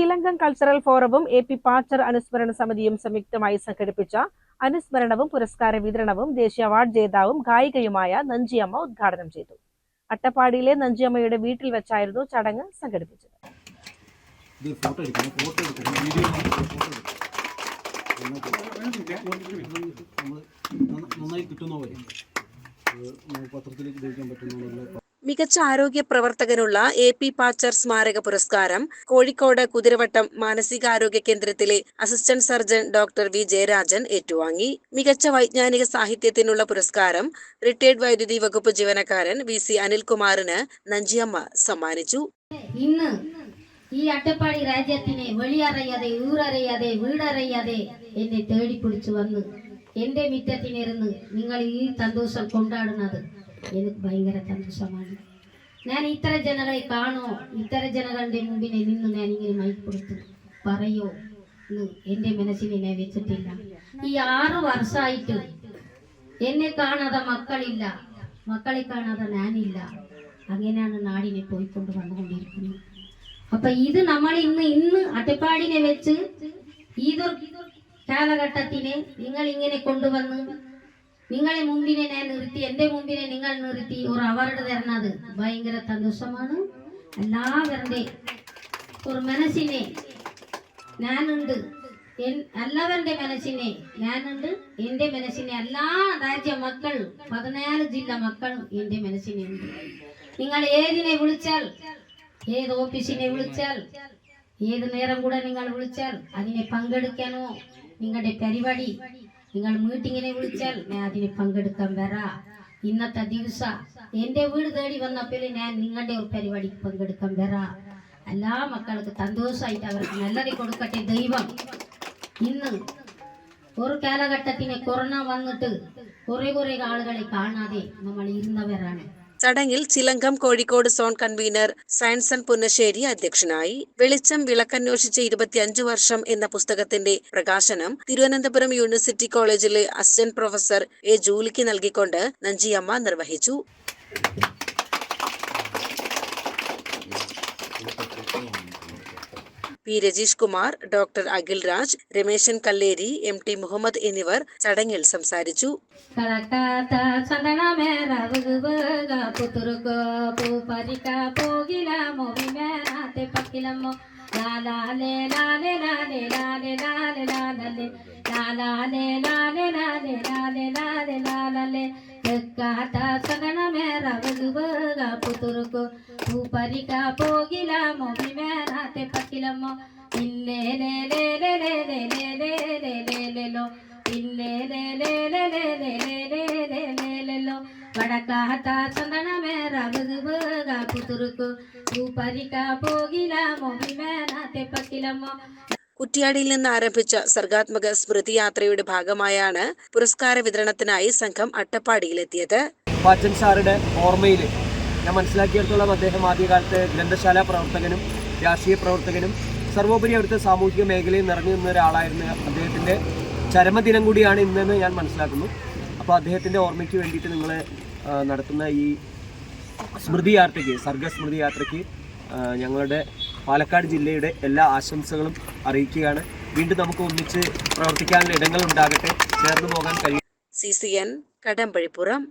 Sri Lankan cultural ഫോറവും A P Patcher അനുസ്മരണ സമിതിയും സംയുക്തമായി സംഘടിപ്പിച്ച അനുസ്മരണവും പുരസ്കാര വിതരണവും ദേശീയ അവാർഡ് ജേതാവും ഗായികയുമായ നഞ്ചിയമ്മ ഉദ്ഘാടനം ചെയ്തു. അട്ടപ്പാടിയിലെ നഞ്ചിയമ്മയുടെ വീട്ടിൽ വെച്ചായിരുന്നു ചടങ്ങ് സംഘടിപ്പിച്ചത്. നന്നായി കിട്ടുന്ന പോലെ പത്രത്തിലേക്ക് ഉപയോഗിക്കാൻ പറ്റുന്ന മികച്ച ആരോഗ്യ പ്രവർത്തകനുള്ള എ പി പാച്ചർ സ്മാരക പുരസ്കാരം കോഴിക്കോട് കുതിരവട്ടം മാനസികാരോഗ്യ കേന്ദ്രത്തിലെ assistant surgeon doctor V Jayarajan ഏറ്റുവാങ്ങി. മികച്ച വൈജ്ഞാനിക സാഹിത്യത്തിനുള്ള പുരസ്കാരം റിട്ടയർഡ് വൈദ്യുതി വകുപ്പ് ജീവനക്കാരൻ വി സി അനിൽകുമാറിന് നഞ്ചിയമ്മ സമ്മാനിച്ചു. ഇന്ന് ഈ അട്ടപ്പാടി രാജ്യത്തിനെ വെളിയറിയാതെ ഊരറിയാതെ വീടറിയാതെ എന്നെ തേടിപ്പിടിച്ചു വന്ന് എന്റെ മിറ്റത്തിനിരുന്ന് നിങ്ങൾ ഈ സന്തോഷം കൊണ്ടാടുന്നത്. എനിക്ക് ഭയങ്കര സന്തോഷമാണ്. ഞാൻ ഇത്ര ജനങ്ങളെ കാണോ? ഇത്ര ജനങ്ങളുടെ മുമ്പിൽ നിന്ന് മൈക്ക് കൊടുത്തു. പറയോ? എന്ന് എന്റെ മനസ്സിനെ ഞാൻ വെച്ചിട്ടില്ല. ഈ ആറ് വർഷമായിട്ട് എന്നെ കാണാതെ മക്കളില്ല. മക്കളെ കാണാതെ ഞാനില്ല. അങ്ങനെയാണ് നാടിനെ പോയിക്കൊണ്ട് വന്നുകൊണ്ടിരിക്കുന്നത്. അപ്പൊ ഇത് നമ്മൾ ഇന്ന് ഇന്ന് അട്ടപ്പാടിനെ വെച്ച് ഈതൊരു കാലഘട്ടത്തിനെ നിങ്ങൾ ഇങ്ങനെ കൊണ്ടുവന്ന് നിങ്ങളെ മുമ്പിനെ ഞാൻ നിർത്തി എന്റെ മുമ്പിനെ നിങ്ങൾ നിർത്തി. ഒരു അവാർഡ് തരുന്നത് ഭയങ്കര സന്തോഷമാണ്. എല്ലാവരുടെ ഒരു മനസ്സിനെ ഞാനുണ്ട്. എല്ലാവരുടെ മനസ്സിനെ ഞാനുണ്ട്. എന്റെ മനസ്സിനെ എല്ലാ രാജ്യ മക്കൾ പതിനാല് ജില്ല മക്കളും എന്റെ മനസ്സിനെ ഉണ്ട്. നിങ്ങൾ ഏതിനെ വിളിച്ചാൽ ഏത് ഓഫീസിനെ വിളിച്ചാൽ ഏത് നേരം കൂടെ നിങ്ങൾ വിളിച്ചാൽ അതിനെ പങ്കെടുക്കാനോ നിങ്ങളുടെ പരിപാടി നിങ്ങൾ മീറ്റിങ്ങിനെ വിളിച്ചാൽ ഞാൻ അതിന് പങ്കെടുക്കാൻ വരാ. ഇന്നത്തെ ദിവസ എന്റെ വീട് തേടി വന്നപ്പോൾ ഞാൻ നിങ്ങളുടെ ഒരു പരിപാടിക്ക് പങ്കെടുക്കാൻ വരാ. എല്ലാ മക്കൾക്ക് സന്തോഷമായിട്ട് അവർക്ക് നല്ലത് കൊടുക്കട്ടെ ദൈവം. ഇന്ന് ഒരു കാലഘട്ടത്തിന് കൊറോണ വന്നിട്ട് കുറെ കുറെ ആളുകളെ കാണാതെ നമ്മൾ ഇരുന്നവരാണ്. ചടങ്ങിൽ ചിലങ്കം കോഴിക്കോട് സോൺ കൺവീനർ സയൻസൺ പുന്നശ്ശേരി അധ്യക്ഷനായി. വെളിച്ചം വിളക്കന്വേഷിച്ച് ഇരുപത്തിയഞ്ച് വർഷം എന്ന പുസ്തകത്തിന്റെ പ്രകാശനം തിരുവനന്തപുരം യൂണിവേഴ്സിറ്റി കോളേജിലെ അസിസ്റ്റന്റ് പ്രൊഫസർ എ ജൂലിക്ക് നൽകിക്കൊണ്ട് നഞ്ചിയമ്മ നിർവഹിച്ചു. P Rajeesh Kumar doctor Akhil Raj Rameshan Kalleri M T Muhammad എന്നിവർ ചടങ്ങിൽ സംസാരിച്ചു ലാലാലേ ലാലേ ലാലേ ലാലേ ലാലേ ലാലേ ലാലേ ലാലേ ലാലേ ಮೇರಾತೆ ಪಕ್ಕಿಲಮ್ಮೊ ಲಾಲಾಲೆ ಲಾಲೆ ಲಾಲೆ ಲಾಲೆ ಲಾಲೆ ಲಾಲಲೆ ಲಾಲಾಲೆ ಲಾಲೆ ಲಾಲೆ ಲಾಲೆ ಲಾಲೆ ಲಾಲಲೆ ಕಾತ ಚಂದನ ಮೇರ ಬಗ ಪುತುರುಗ ಪೂ ಪರಿಕ ಪೋಗಿಲ ಮೊವಿ ಮೇರಾತೆ ಪಕ್ಕಿಲಮ್ಮೊ ಇಲ್ಲೇ ಲೇ ಲೇ ಲೇ ಲೇ ಲೇ ಲೇ ಲೇ ಲೇ ಲೇ ಲೇ ಲೋ ಇಲ್ಲೇ ಲೇ ಲೇ ಲೇ ಲೇ ಲೇ ಲೇ ಲೇ ಲೇ ಲೇ ಲೇ ಲೋ వడకాత చందన మేర బగు బగా పుతురుకు భూపరిక పోగిల మొగి మేన తెప్పకిలమ్మో കുറ്റ്യാടിയിൽ നിന്ന് ആരംഭിച്ച സർഗാത്മക സ്മൃതി യാത്രയുടെ ഭാഗമായാണ് പുരസ്കാര വിതരണത്തിനായി സംഘം അട്ടപ്പാടിയിലെത്തിയത്. പാച്ചൻ സാറുടെ ഓർമ്മയിൽ ഞാൻ മനസ്സിലാക്കിയിടത്തോളം അദ്ദേഹം ആദ്യകാലത്ത് ഗ്രന്ഥശാല പ്രവർത്തകനും രാഷ്ട്രീയ പ്രവർത്തകനും സർവോപരി അവിടുത്തെ സാമൂഹിക മേഖലയിൽ നിറഞ്ഞു നിന്ന ഒരാളായിരുന്നു അദ്ദേഹത്തിന്റെ ചരമദിനം കൂടിയാണ് ഇന്നെന്ന് ഞാൻ മനസ്സിലാക്കുന്നു. അപ്പോൾ അദ്ദേഹത്തിന്റെ ഓർമ്മയ്ക്ക് വേണ്ടിയിട്ട് നിങ്ങൾ നടത്തുന്ന ഈ സ്മൃതി യാത്രയ്ക്ക് സർഗസ്മൃതി യാത്രയ്ക്ക് ഞങ്ങളുടെ പാലക്കാട് ജില്ലയുടെ എല്ലാ ആശംസകളും അറിയിക്കുകയാണ്. വീണ്ടും നമുക്ക് ഒന്നിച്ച് പ്രവർത്തിക്കാനുള്ള ഇടങ്ങൾ ഉണ്ടാകട്ടെ ചേർന്ന് പോകാൻ കഴിയും. C C N Kadambazhipuram.